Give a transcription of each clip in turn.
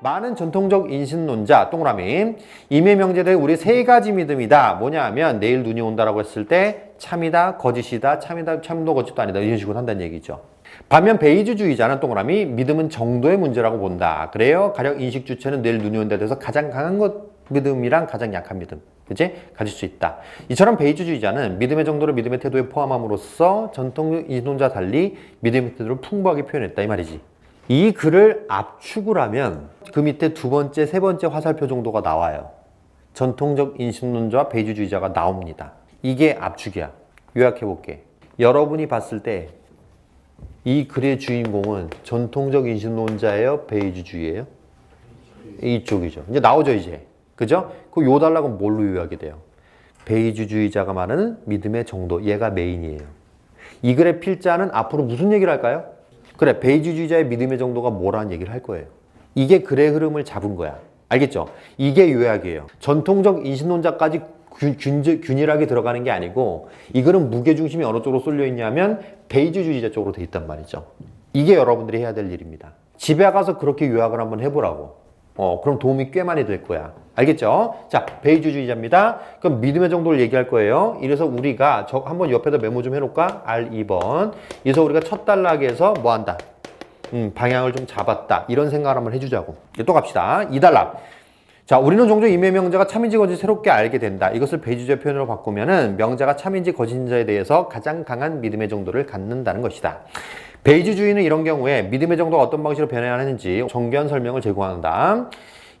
많은 전통적 인신론자 동그라미. 임의명제대 우리 세 가지 믿음이다. 뭐냐 하면 내일 눈이 온다라고 했을 때 참이다 거짓이다 참이다 참도 거짓도 아니다. 이런 식으로 한다는 얘기죠. 반면 베이주주의자는 동그라미 믿음은 정도의 문제라고 본다. 그래요? 가령 인식 주체는 내일 눈이 온다 돼서 가장 강한 것 믿음이랑 가장 약한 믿음. 그지 가질 수 있다. 이처럼 베이주주의자는 믿음의 정도를 믿음의 태도에 포함함으로써 전통적 인신론자 달리 믿음의 태도를 풍부하게 표현했다 이 말이지. 이 글을 압축을 하면 그 밑에 두 번째, 세 번째 화살표 정도가 나와요. 전통적 인신론자와 베이주주의자가 나옵니다. 이게 압축이야. 요약해 볼게. 여러분이 봤을 때 이 글의 주인공은 전통적 인신론자예요, 베이주주의예요? 이쪽이죠. 이제 나오죠, 이제. 그죠? 그 요 달락은 뭘로 요약이 돼요? 베이주주의자가 말하는 믿음의 정도. 얘가 메인이에요. 이 글의 필자는 앞으로 무슨 얘기를 할까요? 그래, 베이주주의자의 믿음의 정도가 뭐라는 얘기를 할 거예요. 이게 글의 흐름을 잡은 거야. 알겠죠? 이게 요약이에요. 전통적 인신론자까지 균, 균, 균일하게 들어가는 게 아니고 이 글은 무게중심이 어느 쪽으로 쏠려 있냐면 베이주주의자 쪽으로 돼 있단 말이죠. 이게 여러분들이 해야 될 일입니다. 집에 가서 그렇게 요약을 한번 해보라고. 어, 그럼 도움이 꽤 많이 될 거야. 알겠죠? 자, 베이주주의자입니다. 그럼 믿음의 정도를 얘기할 거예요. 이래서 우리가 저 한번 옆에다 메모 좀 해놓을까? R2번. 그래서 우리가 첫 단락에서 뭐 한다? 음, 방향을 좀 잡았다. 이런 생각을 한번 해주자고. 또 갑시다. 2단락. 자, 우리는 종종 임의 명자가 참인지 거짓 새롭게 알게 된다. 이것을 베이주제 표현으로 바꾸면은 명자가 참인지 거짓인자에 대해서 가장 강한 믿음의 정도를 갖는다는 것이다. 베이주주의는 이런 경우에 믿음의 정도가 어떤 방식으로 변해야 하는지 정교한 설명을 제공한다.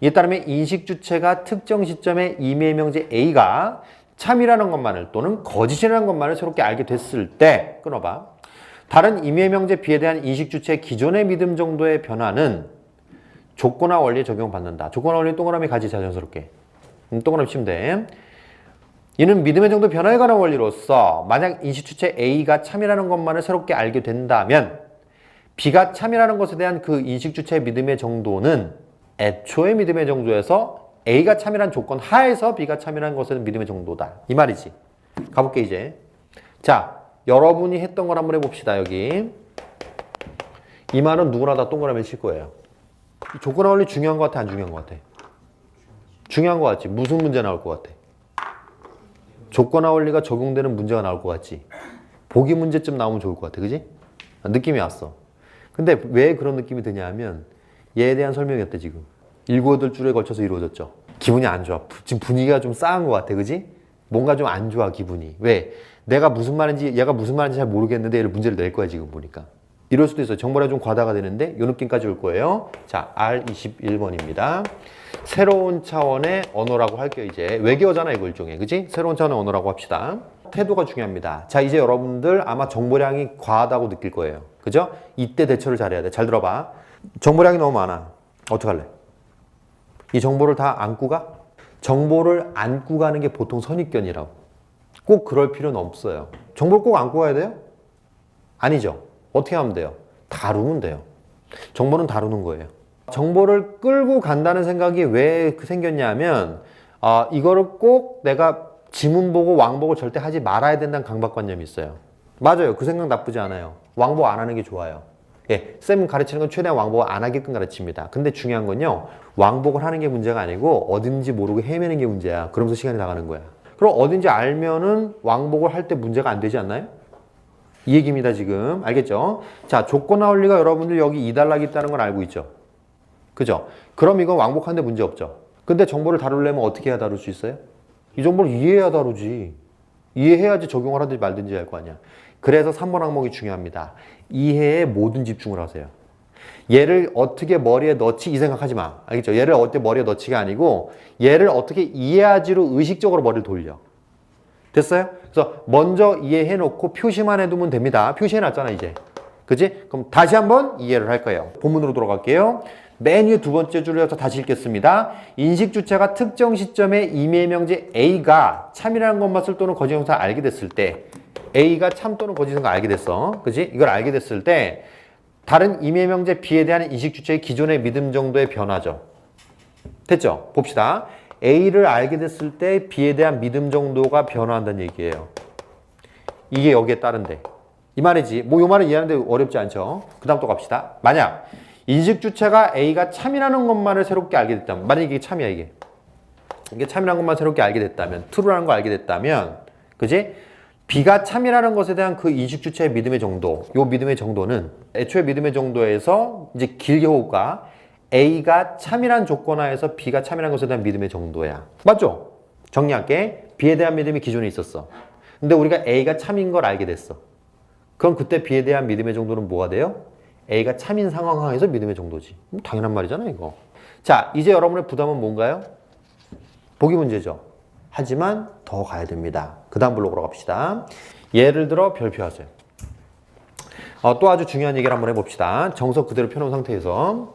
이에 따르면 인식 주체가 특정 시점에 임의 명제 A가 참이라는 것만을 또는 거짓이라는 것만을 새롭게 알게 됐을 때 끊어봐. 다른 임의 명제 B에 대한 인식 주체의 기존의 믿음 정도의 변화는 조건화 원리에 적용받는다. 조건화 원리 동그라미 가지 자연스럽게. 음, 동그라미 치면 돼. 이는 믿음의 정도 변화에 관한 원리로서 만약 인식 주체 A가 참이라는 것만을 새롭게 알게 된다면 B가 참이라는 것에 대한 그 인식 주체의 믿음의 정도는 애초의 믿음의 정도에서 A가 참이라는 조건 하에서 B가 참이라는 것은 믿음의 정도다. 이 말이지. 가볼게 이제. 자, 여러분이 했던 걸 한번 해봅시다. 여기. 이 말은 누구나 다 동그라미 칠 거예요. 이 조건화 원리 중요한 것 같아? 안 중요한 것 같아? 중요한 것 같지? 무슨 문제 나올 것 같아? 조건화 원리가 적용되는 문제가 나올 것 같지? 보기 문제점 나오면 좋을 것 같아. 그지? 느낌이 왔어. 근데 왜 그런 느낌이 드냐 하면 얘에 대한 설명이었대 지금. 일곱 여덟 줄에 걸쳐서 이루어졌죠. 기분이 안 좋아. 부- 지금 분위기가 좀 싸한 것 같아. 그지? 뭔가 좀 안 좋아 기분이. 왜? 내가 무슨 말인지 얘가 무슨 말인지 잘 모르겠는데 얘를 문제를 낼 거야 지금 보니까. 이럴 수도 있어요. 정보가 좀 과다가 되는데 이 느낌까지 올 거예요. 자, R21번입니다. 새로운 차원의 언어라고 할게요, 이제. 외계어잖아, 이거 일종의. 그지? 새로운 차원의 언어라고 합시다. 태도가 중요합니다. 자, 이제 여러분들 아마 정보량이 과하다고 느낄 거예요. 그죠? 이때 대처를 잘해야 돼. 잘 들어봐. 정보량이 너무 많아. 어떡할래? 이 정보를 다 안고 가? 정보를 안고 가는 게 보통 선입견이라고. 꼭 그럴 필요는 없어요. 정보를 꼭 안고 가야 돼요? 아니죠. 어떻게 하면 돼요? 다루면 돼요. 정보는 다루는 거예요. 정보를 끌고 간다는 생각이 왜그 생겼냐면, 아, 이거를 꼭 내가 지문 보고 왕복을 절대 하지 말아야 된다는 강박관념이 있어요. 맞아요. 그 생각 나쁘지 않아요. 왕복 안 하는 게 좋아요. 예, 쌤 가르치는 건 최대한 왕복 안 하게끔 가르칩니다. 근데 중요한 건요, 왕복을 하는 게 문제가 아니고 어딘지 모르고 헤매는 게 문제야. 그러면서 시간이 나가는 거야. 그럼 어딘지 알면은 왕복을 할 때 문제가 안 되지 않나요? 이 얘기입니다, 지금. 알겠죠? 자, 조건화 원리가 여러분들 여기 2단락이 있다는 걸 알고 있죠? 그죠? 그럼 이건 왕복하는데 문제 없죠? 근데 정보를 다루려면 어떻게 해야 다룰 수 있어요? 이 정보를 이해해야 다루지. 이해해야지 적용을 하든지 말든지 할 거 아니야. 그래서 3번 항목이 중요합니다. 이해에 모든 집중을 하세요. 얘를 어떻게 머리에 넣지 이 생각하지 마. 알겠죠? 얘를 어떻게 머리에 넣지가 아니고 얘를 어떻게 이해하지로 의식적으로 머리를 돌려. 됐어요? 그래서 먼저 이해해 놓고 표시만 해 두면 됩니다. 표시해 놨잖아, 이제. 그지? 그럼 다시 한번 이해를 할 거예요. 본문으로 돌아갈게요. 맨 위에 두 번째 줄에서 다시 읽겠습니다. 인식 주체가 특정 시점에 임의 명제 A가 참이라는 것만을 또는 거짓 형사 알게 됐을 때 A가 참 또는 거짓인 걸 알게 됐어. 그지? 이걸 알게 됐을 때 다른 임의 명제 B에 대한 인식 주체의 기존의 믿음 정도의 변화죠. 됐죠? 봅시다. A를 알게 됐을 때 B에 대한 믿음 정도가 변화한다는 얘기예요. 이게 여기에 따른데. 이 말이지. 뭐이 말은 이해하는데 어렵지 않죠? 그 다음 또 갑시다. 만약 인식 주체가 A가 참이라는 것만을 새롭게 알게 됐다면 만약에 이게 참이야 이게 이게 참이라는 것만 새롭게 알게 됐다면 true라는 걸 알게 됐다면 그지? B가 참이라는 것에 대한 그 인식 주체의 믿음의 정도 요 믿음의 정도는 애초에 믿음의 정도에서 이제 길게 호흡과 A가 참이란 조건 하에서 B가 참이라는 것에 대한 믿음의 정도야 맞죠? 정리할게 B에 대한 믿음이 기존에 있었어 근데 우리가 A가 참인 걸 알게 됐어 그럼 그때 B에 대한 믿음의 정도는 뭐가 돼요? A가 참인 상황 하에서 믿음의 정도지. 뭐 당연한 말이잖아, 이거. 자, 이제 여러분의 부담은 뭔가요? 보기 문제죠. 하지만 더 가야 됩니다. 그 다음 블록으로 갑시다. 예를 들어 별표하세요. 어, 또 아주 중요한 얘기를 한번 해봅시다. 정석 그대로 펴놓은 상태에서.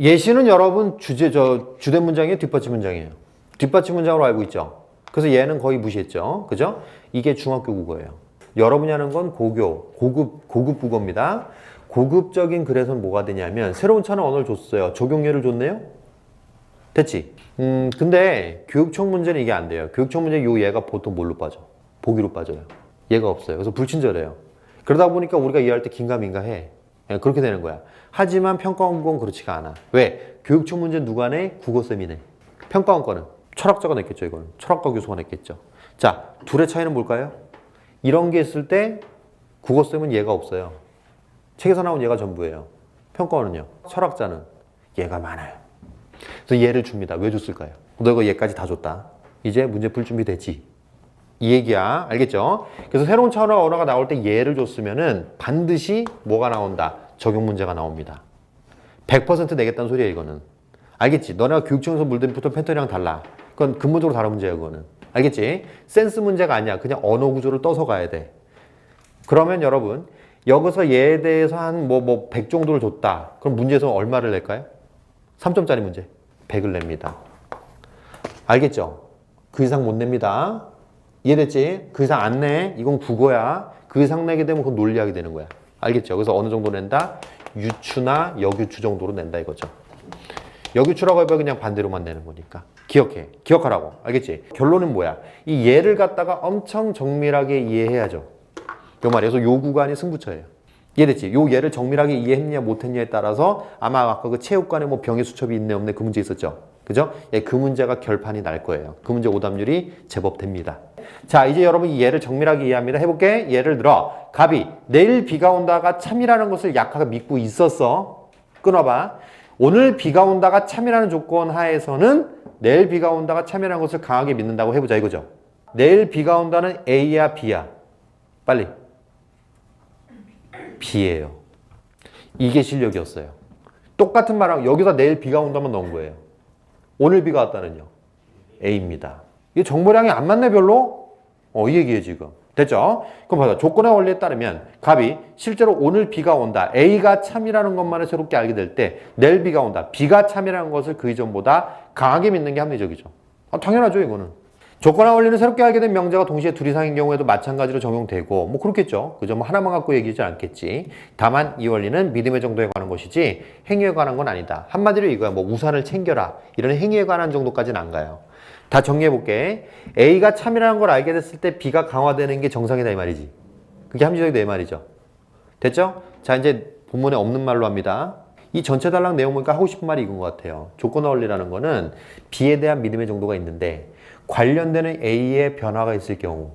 예시는 여러분 주제, 저, 주된 문장이에요? 뒷받침 문장이에요? 뒷받침 문장으로 알고 있죠? 그래서 얘는 거의 무시했죠. 그죠? 이게 중학교 국어예요. 여러분이 하는 건 고교, 고급, 고급 국어입니다. 고급적인 글에서는 뭐가 되냐면 새로운 차는 언어를 줬어요. 적용례를 줬네요? 됐지? 음, 근데 교육청 문제는 이게 안 돼요. 교육청 문제 요 얘가 보통 뭘로 빠져? 보기로 빠져요. 얘가 없어요. 그래서 불친절해요. 그러다 보니까 우리가 이해할 때 긴가민가 해. 예, 그렇게 되는 거야. 하지만 평가원 건 그렇지가 않아. 왜? 교육청 문제 누가 내? 국어쌤이 내. 평가원건은 철학자가 냈겠죠, 이거는. 철학과 교수가 냈겠죠. 자, 둘의 차이는 뭘까요? 이런 게 있을 때 국어쌤은 얘가 없어요. 책에서 나온 얘가 전부예요. 평가원은요. 철학자는 얘가 많아요. 그래서 얘를 줍니다. 왜 줬을까요? 너 이거 얘까지 다 줬다. 이제 문제 풀 준비 됐지? 이 얘기야. 알겠죠? 그래서 새로운 차원의 언어가 나올 때 얘를 줬으면은 반드시 뭐가 나온다? 적용 문제가 나옵니다. 100% 내겠다는 소리야, 이거는. 알겠지? 너네가 교육청에서 보통 패턴이랑 달라. 그건 근본적으로 다른 문제야, 그거는. 알겠지? 센스 문제가 아니야. 그냥 언어 구조를 떠서 가야 돼. 그러면 여러분, 여기서 얘에 대해서 한 뭐, 뭐, 100 정도를 줬다. 그럼 문제에서 얼마를 낼까요? 3점짜리 문제. 100을 냅니다. 알겠죠? 그 이상 못 냅니다. 이해됐지? 그 이상 안 내. 이건 국어야. 그 이상 내게 되면 그건 논리하게 되는 거야. 알겠죠? 그래서 어느 정도 낸다? 유추나 역유추 정도로 낸다 이거죠. 역유추라고 해봐 그냥 반대로만 내는 거니까. 기억해. 기억하라고. 알겠지? 결론은 뭐야? 이 예를 갖다가 엄청 정밀하게 이해해야죠. 요 말이에요. 요 구간이 승부처예요. 이해됐지? 요 예를 정밀하게 이해했냐 못했냐에 따라서 아마 아까 그 체육관에 뭐 병의 수첩이 있네 없네 그 문제 있었죠. 그죠? 예, 그 문제가 결판이 날 거예요. 그 문제 오답률이 제법 됩니다. 자, 이제 여러분 이 예를 정밀하게 이해합니다. 해볼게. 예를 들어, 갑이 내일 비가 온다가 참이라는 것을 약하게 믿고 있었어. 끊어봐. 오늘 비가 온다가 참이라는 조건 하에서는 내일 비가 온다가 참이라는 것을 강하게 믿는다고 해보자 이거죠. 내일 비가 온다는 A야 B야? 빨리. B예요. 이게 실력이었어요. 똑같은 말하고 여기서 내일 비가 온다면 넣은 거예요. 오늘 비가 왔다는요. A입니다. 이게 정보량이 안 맞네 별로? 어, 이 얘기예요 지금. 됐죠? 그럼 봐서 조건의 원리에 따르면 갑이 실제로 오늘 비가 온다. A가 참이라는 것만을 새롭게 알게 될 때 내일 비가 온다. B가 참이라는 것을 그 이전보다 강하게 믿는 게 합리적이죠. 아, 당연하죠 이거는. 조건의 원리는 새롭게 알게 된 명제가 동시에 둘 이상인 경우에도 마찬가지로 적용되고 뭐 그렇겠죠. 그죠? 뭐 하나만 갖고 얘기하지 않겠지. 다만 이 원리는 믿음의 정도에 관한 것이지 행위에 관한 건 아니다. 한마디로 이거야. 뭐 우산을 챙겨라. 이런 행위에 관한 정도까지는 안 가요. 다 정리해 볼게. A가 참이라는 걸 알게 됐을 때 B가 강화되는 게 정상이다 이 말이지. 그게 합리적이다 이 말이죠. 됐죠? 자 이제 본문에 없는 말로 합니다. 이 전체 단락 내용 보니까 하고 싶은 말이 이건 것 같아요. 조건의 원리라는 거는 B에 대한 믿음의 정도가 있는데 관련되는 A의 변화가 있을 경우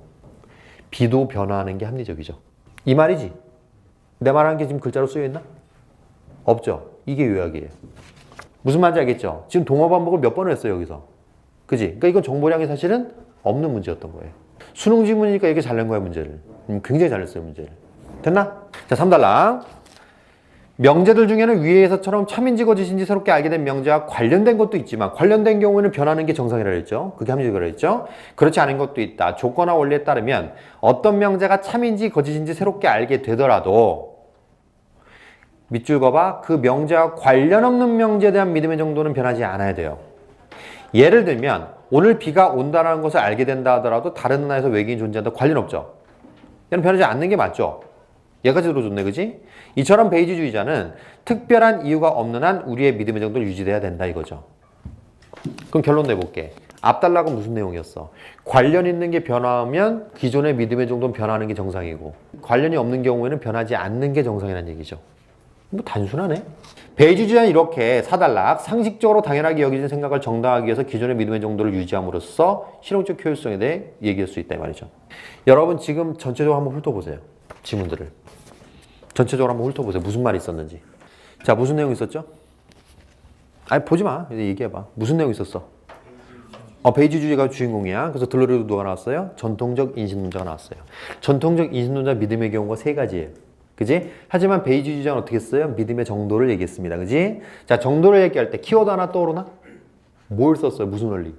B도 변화하는 게 합리적이죠. 이 말이지. 내 말하는 게 지금 글자로 쓰여 있나? 없죠. 이게 요약이에요. 무슨 말인지 알겠죠? 지금 동어 반복을 몇 번을 했어요, 여기서. 그지? 그러니까 이건 정보량이 사실은 없는 문제였던 거예요. 수능 지문이니까 이렇게 잘 낸 거야, 문제를. 음, 굉장히 잘 냈어요, 문제를. 됐나? 자, 3달랑. 명제들 중에는 위에서처럼 참인지 거짓인지 새롭게 알게 된 명제와 관련된 것도 있지만 관련된 경우에는 변하는 게 정상이라 했죠. 그게 합리적이라 했죠. 그렇지 않은 것도 있다. 조건화 원리에 따르면 어떤 명제가 참인지 거짓인지 새롭게 알게 되더라도 밑줄 그어봐. 그 명제와 관련 없는 명제에 대한 믿음의 정도는 변하지 않아야 돼요. 예를 들면 오늘 비가 온다는 것을 알게 된다 하더라도 다른 나라에서 외계인 존재한다 관련 없죠. 얘는 변하지 않는 게 맞죠. 얘까지 들어줬네, 그지? 이처럼 베이지주의자는 특별한 이유가 없는 한 우리의 믿음의 정도를 유지돼야 된다 이거죠. 그럼 결론 내볼게. 앞달락은 무슨 내용이었어? 관련 있는 게 변화하면 기존의 믿음의 정도는 변하는 게 정상이고 관련이 없는 경우에는 변하지 않는 게 정상이라는 얘기죠. 뭐 단순하네. 배주주는 이렇게 사달락 상식적으로 당연하게 여기진 생각을 정당하기 위해서 기존의 믿음의 정도를 유지함으로써 실용적 효율성에 대해 얘기할 수 있다 이 말이죠. 여러분 지금 전체적으로 한번 훑어보세요. 지문들을. 전체적으로 한번 훑어보세요. 무슨 말이 있었는지. 자 무슨 내용 있었죠? 아니 보지 마. 이제 얘기해봐. 무슨 내용 있었어? 어, 베이지주의가 주인공이야. 그래서 들러리도 누가 나왔어요? 전통적 인신론자가 나왔어요. 전통적 인신론자 믿음의 경우가 세 가지예요. 그지? 하지만 베이지주의자는 어떻게 했어요? 믿음의 정도를 얘기했습니다. 그지? 자, 정도를 얘기할 때 키워드 하나 떠오르나? 뭘 썼어요? 무슨 원리?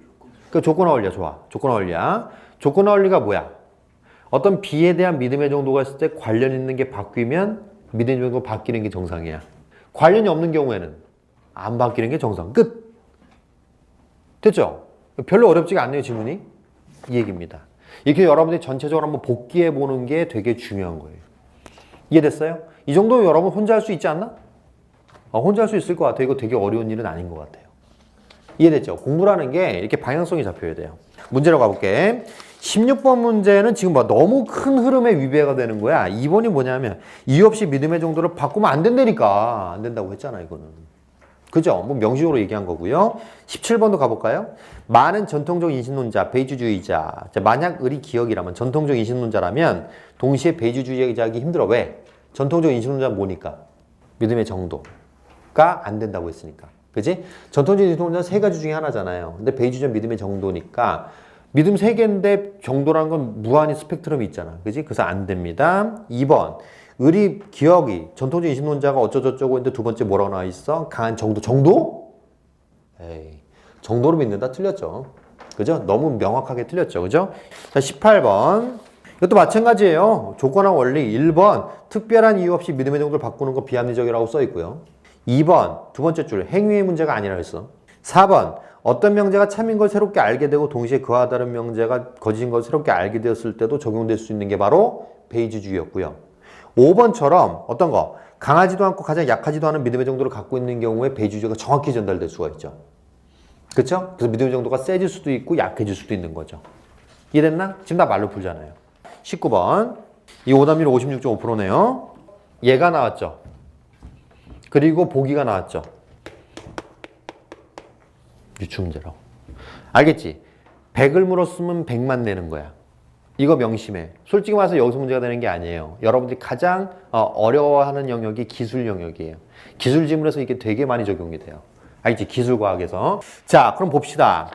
그 조건화 원리야, 좋아. 조건화 원리야. 조건화 원리가 뭐야? 어떤 비에 대한 믿음의 정도가 있을 때 관련 있는 게 바뀌면 믿음의 정도가 바뀌는 게 정상이야. 관련이 없는 경우에는 안 바뀌는 게 정상. 끝. 됐죠? 별로 어렵지가 않네요, 지문이. 이 얘기입니다. 이렇게 여러분들이 전체적으로 한번 복기해 보는 게 되게 중요한 거예요. 이해됐어요? 이 정도면 여러분 혼자 할 수 있지 않나? 어, 혼자 할 수 있을 것 같아요. 이거 되게 어려운 일은 아닌 것 같아요. 이해됐죠? 공부라는 게 이렇게 방향성이 잡혀야 돼요. 문제로 가볼게. 16번 문제는 지금 뭐 너무 큰 흐름의 위배가 되는 거야. 2번이 뭐냐면 이유 없이 믿음의 정도를 바꾸면 안 된다니까. 안 된다고 했잖아, 이거는. 그죠? 뭐 명시적으로 얘기한 거고요. 17번도 가볼까요? 많은 전통적 인신론자, 베이주주의자. 자, 만약 을이 기억이라면 전통적 인신론자라면 동시에 베이주주의자이기 힘들어. 왜? 전통적 인신론자는 뭐니까? 믿음의 정도가 안 된다고 했으니까. 그지? 전통적 인신론자는 세 가지 중에 하나잖아요. 근데 베이주주의자 믿음의 정도니까 믿음 세 개인데 정도라는 건 무한히 스펙트럼이 있잖아. 그지? 그래서 안 됩니다. 2번. 의리 기억이 전통적 인신론자가 어쩌저쩌고 했는데 두 번째 뭐라고 나와 있어? 강한 정도. 정도? 에이. 정도로 믿는다 틀렸죠. 그죠? 너무 명확하게 틀렸죠. 그죠? 자, 18번. 이것도 마찬가지예요. 조건화 원리 1번 특별한 이유 없이 믿음의 정도를 바꾸는 거 비합리적이라고 써 있고요. 2번 두 번째 줄 행위의 문제가 아니라 했어. 4번 어떤 명제가 참인 걸 새롭게 알게 되고 동시에 그와 다른 명제가 거짓인 걸 새롭게 알게 되었을 때도 적용될 수 있는 게 바로 베이지주의였고요. 5번처럼 어떤 거 강하지도 않고 가장 약하지도 않은 믿음의 정도를 갖고 있는 경우에 베이지주의가 정확히 전달될 수가 있죠. 그렇죠? 그래서 믿음의 정도가 세질 수도 있고 약해질 수도 있는 거죠. 이해됐나? 지금 다 말로 풀잖아요. 19번. 이 오답률 56.5%네요. 얘가 나왔죠. 그리고 보기가 나왔죠. 유추 문제라고. 알겠지? 100을 물었으면 100만 내는 거야. 이거 명심해. 솔직히 말해서 여기서 문제가 되는 게 아니에요. 여러분들이 가장 어, 어려워하는 영역이 기술 영역이에요. 기술 지문에서 이게 되게 많이 적용이 돼요. 알겠지? 기술과학에서. 자, 그럼 봅시다.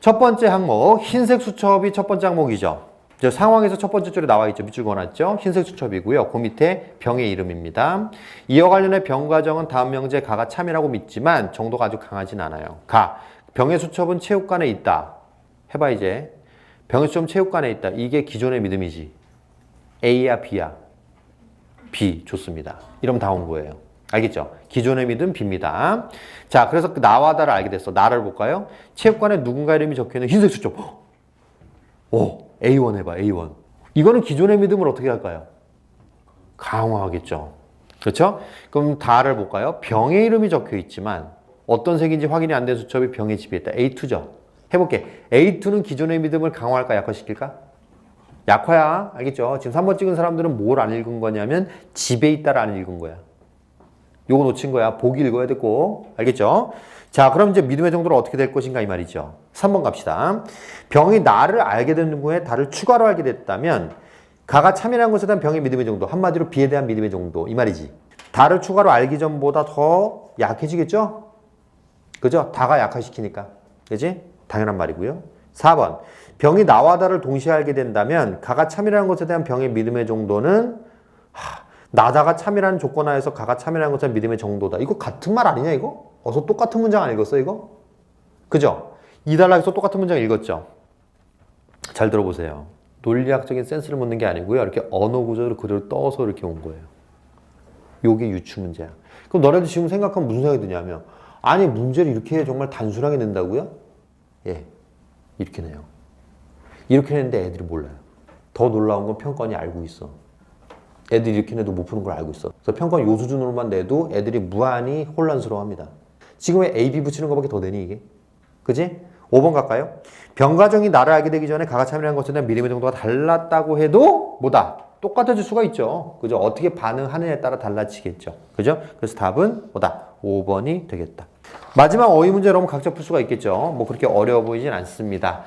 첫 번째 항목, 흰색 수첩이 첫 번째 항목이죠. 저 상황에서 첫 번째 줄에 나와 있죠. 밑줄 그어놨죠. 흰색 수첩이고요. 그 밑에 병의 이름입니다. 이와 관련해 병 과정은 다음 명제 가가 참이라고 믿지만 정도가 아주 강하진 않아요. 가. 병의 수첩은 체육관에 있다. 해봐 이제. 병의 수첩은 체육관에 있다. 이게 기존의 믿음이지. A야 B야. B 좋습니다. 이러면 다 온 거예요. 알겠죠? 기존의 믿음 B입니다. 자, 그래서 그 나와 다를 알게 됐어. 나를 볼까요? 체육관에 누군가 이름이 적혀 있는 흰색 수첩. 오, A1 해봐, A1. 이거는 기존의 믿음을 어떻게 할까요? 강화하겠죠. 그렇죠? 그럼 다를 볼까요? 병의 이름이 적혀 있지만 어떤 색인지 확인이 안 된 수첩이 병의 집에 있다. A2죠. 해볼게. A2는 기존의 믿음을 강화할까, 약화시킬까? 약화야. 알겠죠? 지금 3번 찍은 사람들은 뭘 안 읽은 거냐면 집에 있다를 안 읽은 거야. 요거 놓친 거야. 보기 읽어야 되고. 알겠죠? 자, 그럼 이제 믿음의 정도는 어떻게 될 것인가 이 말이죠. 3번 갑시다. 병이 나를 알게 된 후에 다를 추가로 알게 됐다면 가가 참여한 것에 대한 병의 믿음의 정도, 한마디로 비에 대한 믿음의 정도 이 말이지. 다를 추가로 알기 전보다 더 약해지겠죠? 그죠? 다가 약화시키니까. 그지? 당연한 말이고요. 4번. 병이 나와 다를 동시에 알게 된다면 가가 참이라는 것에 대한 병의 믿음의 정도는 하, 나다가 참이라는 조건 하에서 가가 참이라는 대한 믿음의 정도다. 이거 같은 말 아니냐 이거? 어서 똑같은 문장 안 읽었어 이거? 그죠? 이달락에서 똑같은 문장 읽었죠? 잘 들어보세요. 논리학적인 센스를 묻는 게 아니고요. 이렇게 언어 구조를 그대로 떠서 이렇게 온 거예요. 요게 유추 문제야. 그럼 너네들 지금 생각하면 무슨 생각이 드냐면 아니 문제를 이렇게 정말 단순하게 낸다고요? 예. 이렇게 내요. 이렇게 내는데 애들이 몰라요. 더 놀라운 건 평가원이 알고 있어. 애들이 이렇게 내도 못 푸는 걸 알고 있어. 그래서 평가원 요 수준으로만 내도 애들이 무한히 혼란스러워합니다. 지금 왜 A, B 붙이는 것밖에 더 되니 이게? 그지? 5번 갈까요? 병가정이 나를 알게 되기 전에 가가 참이라는 것에 대한 믿음의 정도가 달랐다고 해도 뭐다? 똑같아질 수가 있죠. 그죠? 어떻게 반응하느냐에 따라 달라지겠죠. 그죠? 그래서 답은 뭐다? 5번이 되겠다. 마지막 어휘 문제 여러분 각자 풀 수가 있겠죠. 뭐 그렇게 어려워 보이진 않습니다.